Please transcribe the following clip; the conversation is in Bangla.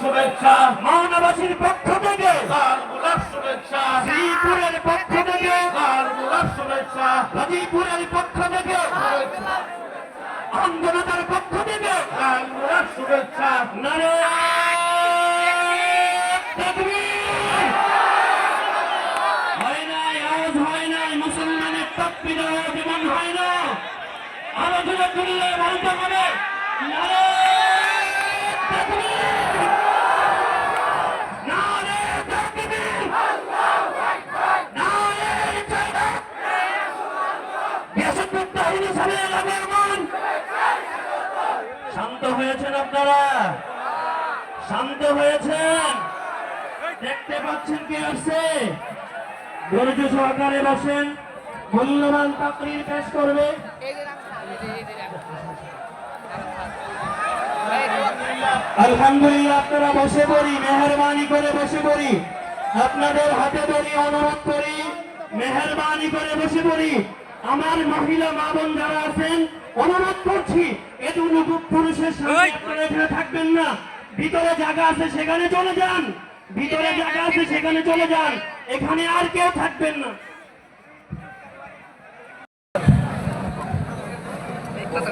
শুভেচ্ছা। মাওনাবাসীর পক্ষ থেকে। লাল গোলাপ শুভেচ্ছা। শ্রীপুরের পক্ষ থেকে। লাল গোলাপ শুভেচ্ছা। গাজীপুরের পক্ষ থেকে। আন্দোলনের পক্ষ থেকে। লাল গোলাপ শুভেচ্ছা। নারে হয় হয় মুসলমানের আওয়াজ এমন হয় না। আলোচনা করলে বলতে হবে শান্ত হয়েছেন আপনারা? শান্ত হয়েছেন? দেখতে পাচ্ছেন কে আসছে? ধৈর্য সহকারে বসেন। মূল্যবান তাকরির পেশ করবে। আলহামদুলিল্লাহ, আপনারা বসে পড়ি, মেহরবানি করে বসে পড়ি। আপনাদের হাতে ধরি, অনুরোধ করি, মেহরবানি করে বসে পড়ি। আমার মহিলা মা বোন যারা আছেন অনুরোধ করছি পুরুষের সামনে থাকবেন না। ভিতরে জায়গা আছে সেখানে চলে যান। ভিতরে জায়গা আছে সেখানে চলে যান। এখানে আর কেউ থাকবেন না। কথা